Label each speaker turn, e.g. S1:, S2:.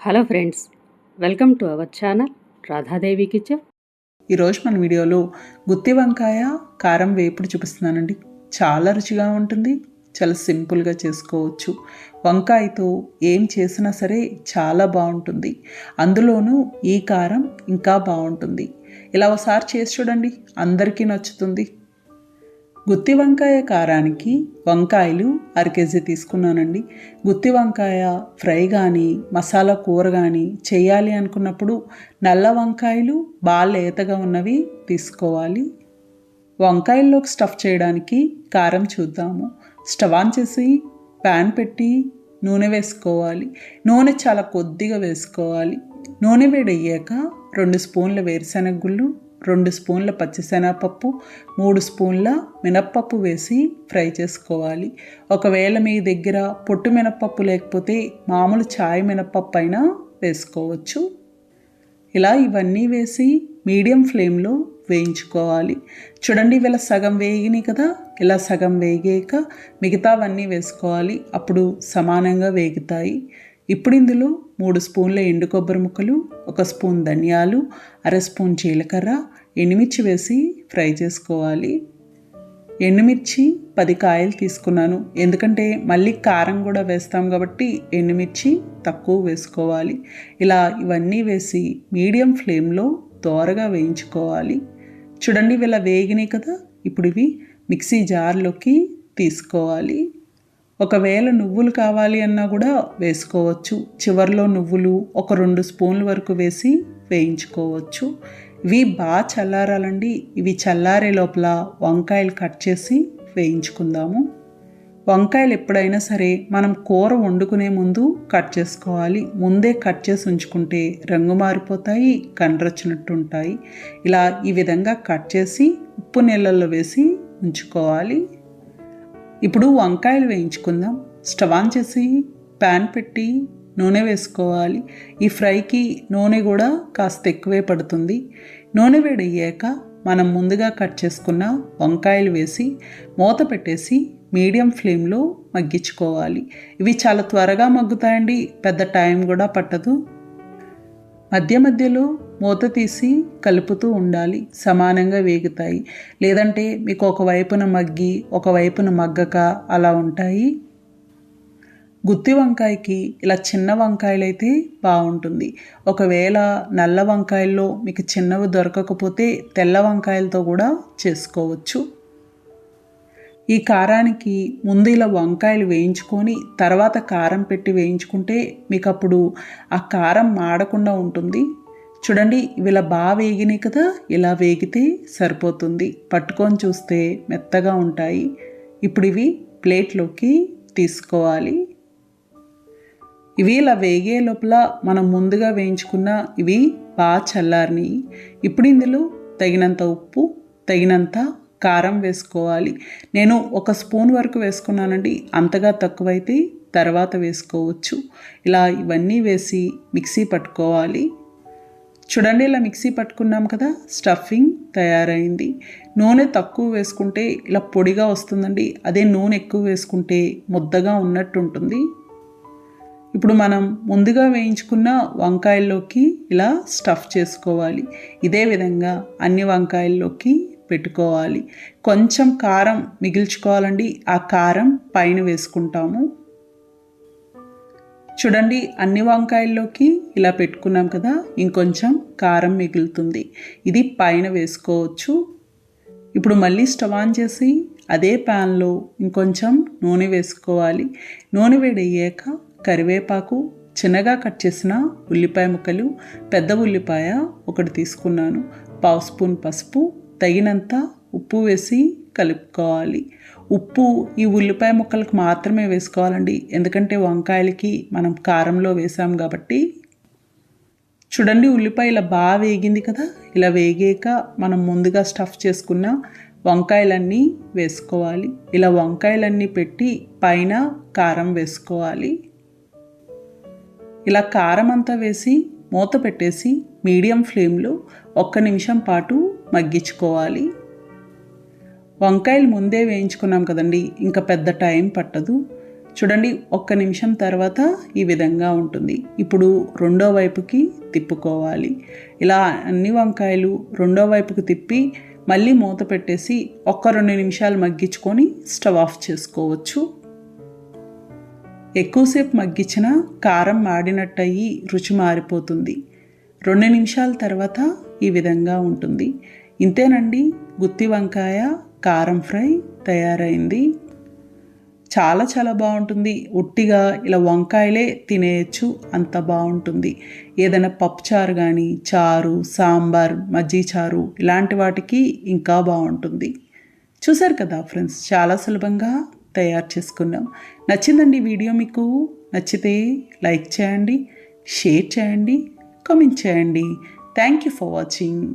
S1: Hello friends welcome to our channel Radhadevi kitchen.
S2: ఈరోజు మన వీడియోలో గుత్తి వంకాయ కారం వేపుడు చూపిస్తున్నానండి. చాలా రుచిగా ఉంటుంది చాలా సింపుల్గా చేసుకోవచ్చు. వంకాయతో ఏం చేసినా సరే చాలా బాగుంటుంది. అందులోనూ ఈ కారం ఇంకా బాగుంటుంది. ఇలా ఒకసారి చేసి చూడండి అందరికీ నచ్చుతుంది. గుత్తి వంకాయ కారానికి వంకాయలు అర కేజీ తీసుకున్నానండి. గుత్తి వంకాయ ఫ్రై కానీ మసాలా కూర కానీ చేయాలి అనుకున్నప్పుడు నల్ల వంకాయలు బాగా లేతగా ఉన్నవి తీసుకోవాలి. వంకాయల్లోకి స్టఫ్ చేయడానికి కారం చూద్దాము. స్టవ్ ఆన్ చేసి ప్యాన్ పెట్టి నూనె వేసుకోవాలి. నూనె చాలా కొద్దిగా వేసుకోవాలి. నూనె వేడయ్యాక రెండు స్పూన్ల వేరుశనగ గుళ్ళు రెండు స్పూన్ల పచ్చిశనగపప్పు మూడు స్పూన్ల మినప్పప్పు వేసి ఫ్రై చేసుకోవాలి. ఒకవేళ మీ దగ్గర పొట్టు మినప్పప్పు లేకపోతే మామూలు చాయ్ మినప్పప్పు అయినా వేసుకోవచ్చు. ఇలా ఇవన్నీ వేసి మీడియం ఫ్లేమ్లో వేయించుకోవాలి. చూడండి ఇలా సగం వేగినాయి కదా ఇలా సగం వేగాక మిగతావన్నీ వేసుకోవాలి. అప్పుడు సమానంగా వేగుతాయి. ఇప్పుడు ఇందులో మూడు స్పూన్ల ఎండు కొబ్బరి ముక్కలు ఒక స్పూన్ ధనియాలు అర స్పూన్ జీలకర్ర ఎండుమిర్చి వేసి ఫ్రై చేసుకోవాలి. ఎండుమిర్చి పది కాయలు తీసుకున్నాను. ఎందుకంటే మళ్ళీ కారం కూడా వేస్తాం కాబట్టి ఎండుమిర్చి తక్కువ వేసుకోవాలి. ఇలా ఇవన్నీ వేసి మీడియం ఫ్లేమ్లో దోరగా వేయించుకోవాలి. చూడండి ఇలా వేగినాయి కదా. ఇప్పుడు ఇవి మిక్సీ జార్లోకి తీసుకోవాలి. ఒకవేళ నువ్వులు కావాలి అన్నా కూడా వేసుకోవచ్చు. చివరిలో నువ్వులు ఒక రెండు స్పూన్ల వరకు వేసి వేయించుకోవచ్చు. ఇవి బాగా చల్లారాలండి. ఇవి చల్లారే లోపల వంకాయలు కట్ చేసి వేయించుకుందాము. వంకాయలు ఎప్పుడైనా సరే మనం కూర వండుకునే ముందు కట్ చేసుకోవాలి. ముందే కట్ చేసి ఉంచుకుంటే రంగు మారిపోతాయి కండ్రొచ్చినట్టు ఉంటాయి. ఇలా ఈ విధంగా కట్ చేసి ఉప్పు నీళ్ళల్లో వేసి ఉంచుకోవాలి. ఇప్పుడు వంకాయలు వేయించుకుందాం. స్టవ్ ఆన్ చేసి ప్యాన్ పెట్టి నూనె వేసుకోవాలి. ఈ ఫ్రైకి నూనె కూడా కాస్త ఎక్కువే పడుతుంది. నూనె వేడయ్యాక మనం ముందుగా కట్ చేసుకున్న వంకాయలు వేసి మూత పెట్టేసి మీడియం ఫ్లేమ్లో మగ్గించుకోవాలి. ఇవి చాలా త్వరగా మగ్గుతాయండి. పెద్ద టైం కూడా పట్టదు. మధ్య మధ్యలో మూత తీసి కలుపుతూ ఉండాలి. సమానంగా వేగుతాయి. లేదంటే మీకు ఒకవైపున మగ్గి ఒకవైపున మగ్గక అలా ఉంటాయి. గుత్తి వంకాయకి ఇలా చిన్న వంకాయలు అయితే బాగుంటుంది. ఒకవేళ నల్ల వంకాయల్లో మీకు చిన్నవి దొరకకపోతే తెల్ల వంకాయలతో కూడా చేసుకోవచ్చు. ఈ కారానికి ముందు ఇలా వంకాయలు వేయించుకొని తర్వాత కారం పెట్టి వేయించుకుంటే మీకు అప్పుడు ఆ కారం మాడకుండా ఉంటుంది. చూడండి ఇవి ఇలా బాగా వేగినాయి కదా ఇలా వేగితే సరిపోతుంది. పట్టుకొని చూస్తే మెత్తగా ఉంటాయి. ఇప్పుడు ఇవి ప్లేట్లోకి తీసుకోవాలి. ఇవి ఇలా వేగే లోపల మనం ముందుగా వేయించుకున్న ఇవి బాగా చల్లారినాయి ఇప్పుడు ఇందులో తగినంత ఉప్పు తగినంత కారం వేసుకోవాలి. నేను ఒక స్పూన్ వరకు వేసుకున్నానండి. అంతగా తక్కువైతే తర్వాత వేసుకోవచ్చు. ఇలా ఇవన్నీ వేసి మిక్సీ పట్టుకోవాలి. చూడండి ఇలా మిక్సీ పట్టుకున్నాం కదా స్టఫింగ్ తయారైంది. నూనె తక్కువ వేసుకుంటే ఇలా పొడిగా వస్తుందండి. అదే నూనె ఎక్కువ వేసుకుంటే ముద్దగా ఉన్నట్టు ఉంటుంది ఇప్పుడు మనం ముందుగా వేయించుకున్న వంకాయల్లోకి ఇలా స్టఫ్ చేసుకోవాలి. ఇదే విధంగా అన్ని వంకాయల్లోకి పెట్టుకోవాలి. కొంచెం కారం మిగిల్చుకోవాలండి. ఆ కారం పైన వేసుకుంటాము. చూడండి అన్ని వంకాయల్లోకి ఇలా పెట్టుకున్నాం కదా ఇంకొంచెం కారం మిగులుతుంది. ఇది పైన వేసుకోవచ్చు. ఇప్పుడు మళ్ళీ స్టవ్ ఆన్ చేసి అదే ప్యాన్లో ఇంకొంచెం నూనె వేసుకోవాలి. నూనె వేడయ్యాక కరివేపాకు చిన్నగా కట్ చేసిన ఉల్లిపాయ ముక్కలు పెద్ద ఉల్లిపాయ ఒకటి తీసుకున్నాను. పావు స్పూన్ పసుపు తగినంత ఉప్పు వేసి కలుపుకోవాలి. ఉప్పు ఈ ఉల్లిపాయ ముక్కలకు మాత్రమే వేసుకోవాలండి. ఎందుకంటే వంకాయలకి మనం కారంలో వేసాం కాబట్టి. చూడండి ఉల్లిపాయ ఇలా బాగా వేగింది కదా? ఇలా వేగాక మనం ముందుగా స్టఫ్ చేసుకున్న వంకాయలన్నీ వేసుకోవాలి. ఇలా వంకాయలన్నీ పెట్టి పైన కారం వేసుకోవాలి. ఇలా కారం అంతా వేసి మూత పెట్టేసి మీడియం ఫ్లేమ్లో ఒక్క నిమిషం పాటు మగ్గించుకోవాలి. వంకాయలు ముందే వేయించుకున్నాం కదండి ఇంకా పెద్ద టైం పట్టదు. చూడండి ఒక్క నిమిషం తర్వాత ఈ విధంగా ఉంటుంది. ఇప్పుడు రెండో వైపుకి తిప్పుకోవాలి. ఇలా అన్ని వంకాయలు రెండో వైపుకి తిప్పి మళ్ళీ మూత పెట్టేసి ఒక్క రెండు నిమిషాలు మగ్గించుకొని స్టవ్ ఆఫ్ చేసుకోవచ్చు. ఎక్కువసేపు మగ్గించిన కారం మాడినట్టయి రుచి మారిపోతుంది. రెండు నిమిషాల తర్వాత ఈ విధంగా ఉంటుంది. ఇంతేనండి గుత్తి వంకాయ కారం ఫ్రై తయారైంది. చాలా చాలా బాగుంటుంది. ఉట్టిగా ఇలా వంకాయలే తినేయచ్చు అంత బాగుంటుంది. ఏదైనా పప్పుచారు కానీ చారు సాంబార్ మజ్జీ చారు ఇలాంటి వాటికి ఇంకా బాగుంటుంది. చూసారు కదా ఫ్రెండ్స్ చాలా సులభంగా తయారు చేసుకున్నాం. నచ్చిందండి వీడియో మీకు? నచ్చితే లైక్ చేయండి షేర్ చేయండి కామెంట్ చేయండి. Thank you for watching.